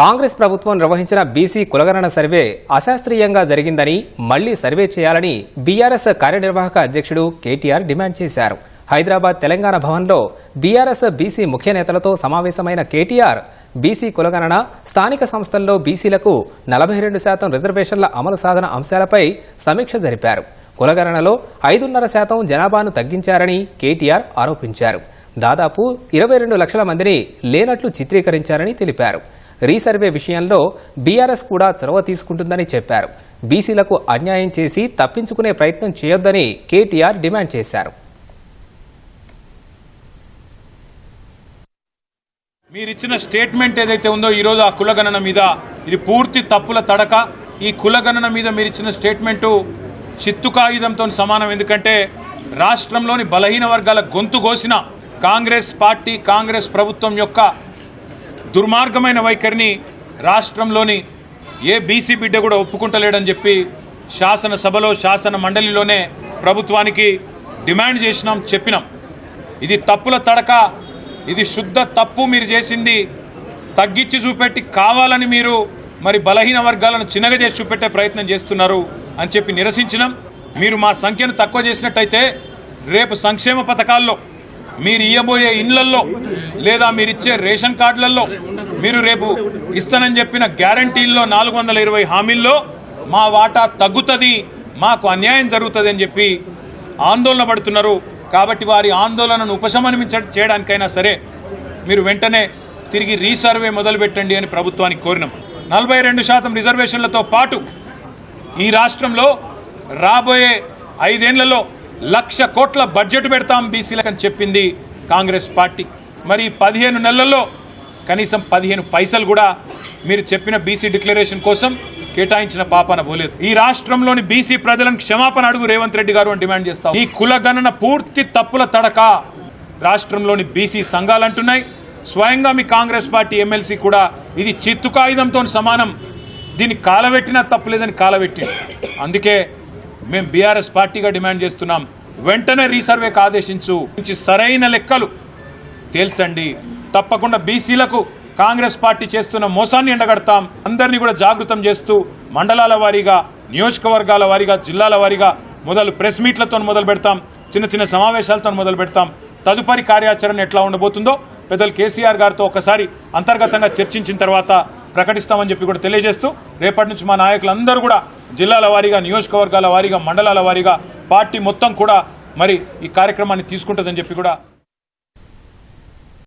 కాంగ్రెస్ ప్రభుత్వం నిర్వహించిన బీసీ కులగణన సర్వే అశాస్త్రీయంగా జరిగిందని మళ్ళీ సర్వే చేయాలని బీఆర్ఎస్ కార్యనిర్వాహక అధ్యక్షుడు కేటీఆర్ డిమాండ్ చేశారు. హైదరాబాద్ తెలంగాణ భవన్లో బీఆర్ఎస్ బీసీ ముఖ్య నేతలతో సమావేశమైన కేటీఆర్ బీసీ కులగణన స్థానిక సంస్థల్లో బీసీలకు నలభై రెండు శాతం రిజర్వేషన్ల అమలు సాధన అంశాలపై సమీక్ష జరిపారు. కులగణనలో ఐదున్నర శాతం జనాభాను తగ్గించారని కేటీఆర్ ఆరోపించారు. దాదాపు ఇరవై రెండు లక్షల మందిని లేనట్లు చిత్రీకరించారని తెలిపారు. రీసర్వే విషయంలో బీఆర్ఎస్ కూడా చొరవ తీసుకుంటుందని చెప్పారు. బీసీలకు అన్యాయం చేసి తప్పించుకునే ప్రయత్నం చేయొద్దని కేటీఆర్ డిమాండ్ చేశారు. మీరిచ్చిన స్టేట్మెంట్ ఏదైతే ఉందో ఈరోజు ఆ కులగణన మీద ఇది పూర్తి తప్పుల తడక. ఈ కులగణన మీద మీరిచ్చిన స్టేట్మెంటు చిత్తు కాగితంతో సమానం. ఎందుకంటే రాష్ట్రంలోని బలహీన వర్గాల గొంతు కోసిన కాంగ్రెస్ పార్టీ కాంగ్రెస్ ప్రభుత్వం యొక్క దుర్మార్గమైన వైఖరిని రాష్ట్రంలోని ఏ బీసీ బిడ్డ కూడా ఒప్పుకుంటలేడని చెప్పి శాసనసభలో శాసన మండలిలోనే ప్రభుత్వానికి డిమాండ్ చేసినాం చెప్పినాం. ఇది తప్పుల తడక ఇది శుద్ధ తప్పు మీరు చేసింది. తగ్గించి చూపెట్టి కావాలని మీరు మరి బలహీన వర్గాలను చిన్నగా చేసి చూపెట్టే ప్రయత్నం చేస్తున్నారు అని చెప్పి నిరసించినాం. మీరు మా సంఖ్యను తక్కువ చేసినట్టయితే రేపు సంక్షేమ పథకాల్లో మీరు ఇయ్యబోయే ఇండ్లల్లో లేదా మీరు ఇచ్చే రేషన్ కార్డులలో మీరు రేపు ఇస్తానని చెప్పిన గ్యారంటీల్లో నాలుగు వందల ఇరవై హామీల్లో మా వాటా తగ్గుతుంది మాకు అన్యాయం జరుగుతుంది అని చెప్పి ఆందోళన పడుతున్నారు. కాబట్టి వారి ఆందోళనను ఉపశమనం చేయడానికైనా సరే మీరు వెంటనే తిరిగి రీసర్వే మొదలుపెట్టండి అని ప్రభుత్వానికి కోరినాం. నలభై రెండు శాతం రిజర్వేషన్లతో పాటు ఈ రాష్ట్రంలో రాబోయే ఐదేళ్ళలో లక్ష కోట్ల బడ్జెట్ పెడతాం బీసీలకు అని చెప్పింది కాంగ్రెస్ పార్టీ. మరి పదిహేను నెలల్లో కనీసం పదిహేను పైసలు కూడా మీరు చెప్పిన బీసీ డిక్లరేషన్ కోసం కేటాయించిన పాపన పోలేదు. ఈ రాష్ట్రంలోని బీసీ ప్రజలను క్షమాపణ అడుగు రేవంత్ రెడ్డి గారు అని డిమాండ్ చేస్తాం. ఈ కులగణన పూర్తి తప్పుల తడక రాష్ట్రంలోని బీసీ సంఘాలు అంటున్నాయి. స్వయంగా మీ కాంగ్రెస్ పార్టీ ఎమ్మెల్సీ కూడా ఇది చిత్తు సమానం. దీన్ని కాలబెట్టినా తప్పులేదని కాలబెట్టి అందుకే మేము బీఆర్ఎస్ పార్టీగా డిమాండ్ చేస్తున్నాం. వెంటనే రీసర్వేకి ఆదేశించు సరైన లెక్కలు తేల్చండి. తప్పకుండా బీసీలకు కాంగ్రెస్ పార్టీ చేస్తున్న మోసాన్ని ఎండగడతాం. అందరినీ కూడా జాగృతం చేస్తూ మండలాల వారీగా నియోజకవర్గాల వారీగా జిల్లాల వారీగా మొదలు ప్రెస్ మీట్లతో మొదలు పెడతాం. చిన్న చిన్న సమావేశాలతో మొదలు పెడతాం. తదుపరి కార్యాచరణ ఎట్లా ఉండబోతుందో పెద్దలు కేసీఆర్ గారితో ఒకసారి అంతర్గతంగా చర్చించిన తర్వాత ప్రకటిస్తామని చెప్పి కూడా తెలియజేస్తూ రేపటి నుంచి మా నాయకులందరూ కూడా జిల్లాల వారీగా నియోజకవర్గాల వారీగా మండలాల వారీగా పార్టీ మొత్తం కూడా మరి ఈ కార్యక్రమాన్ని తీసుకుంటుందని చెప్పి కూడా